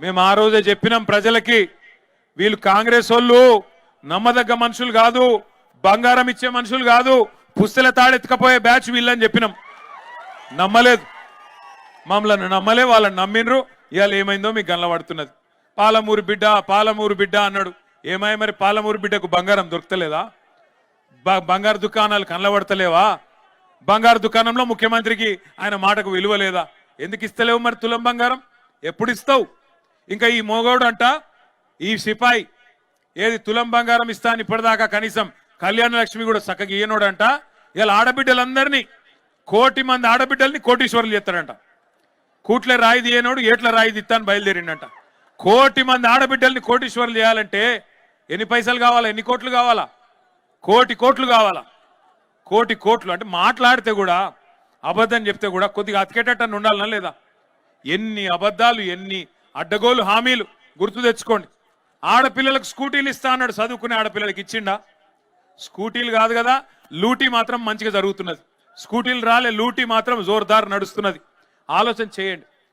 మేము ఆ రోజే చెప్పినాం ప్రజలకి వీళ్ళు కాంగ్రెస్ వాళ్ళు నమ్మదగ్గ మనుషులు కాదు బంగారం ఇచ్చే మనుషులు కాదు పుస్తల తాడెత్తుకపోయే బ్యాచ్ వీళ్ళని చెప్పినాం. నమ్మలేదు. మమ్మల్ని నమ్మలే వాళ్ళని నమ్మిండ్రు. ఇవాళ ఏమైందో మీకు గల్లబడుతున్నది పాలమూరు బిడ్డ పాలమూరు బిడ్డ అన్నాడు. ఏమై మరి పాలమూరు బిడ్డకు బంగారం దొరకలేదా బ- బంగారు దుకాణాలు కనబడతలేవా బంగారు దుకాణంలో ముఖ్యమంత్రికి ఆయన మాటకు విలువ లేదా? ఎందుకు ఇస్తలేవు మరి తులం బంగారం? ఎప్పుడు ఇస్తావు? ఇంకా ఈ మోగోడు అంట ఈ సిపాయి ఏది తులం బంగారం ఇస్తా అని ఇప్పటిదాకా కనీసం కళ్యాణ లక్ష్మి కూడా చక్కగా ఇయ్యనోడంట ఇలా ఆడబిడ్డలందరినీ కోటి మంది ఆడబిడ్డల్ని కోటీశ్వరులు చేస్తాడంట. కూట్ల రాయిది ఏనోడు ఏట్ల రాయిది దిత్తాను బయలుదేరిండంట. కోటి మంది ఆడబిడ్డల్ని కోటీశ్వరులు చేయాలంటే ఎన్ని పైసలు కావాలా ఎన్ని కోట్లు కావాలా? కోటి కోట్లు కావాలా? కోటి కోట్లు అంటే మాట్లాడితే కూడా అబద్ధం చెప్తే కూడా కొద్దిగా అతికేటట్టు ఉండాలన్నా లేదా? ఎన్ని అబద్ధాలు ఎన్ని అడ్డగోలు హామీలు గుర్తు తెచ్చుకోండి. ఆడపిల్లలకు స్కూటీలు ఇస్తా అన్నాడు చదువుకునే ఆడపిల్లలకి ఇచ్చిండా? స్కూటీలు కాదు కదా లూటీ మాత్రం మంచిగా జరుగుతున్నది. స్కూటీలు రాలే లూటీ మాత్రం జోర్దార్ నడుస్తున్నది. ఆలోచన చేయండి.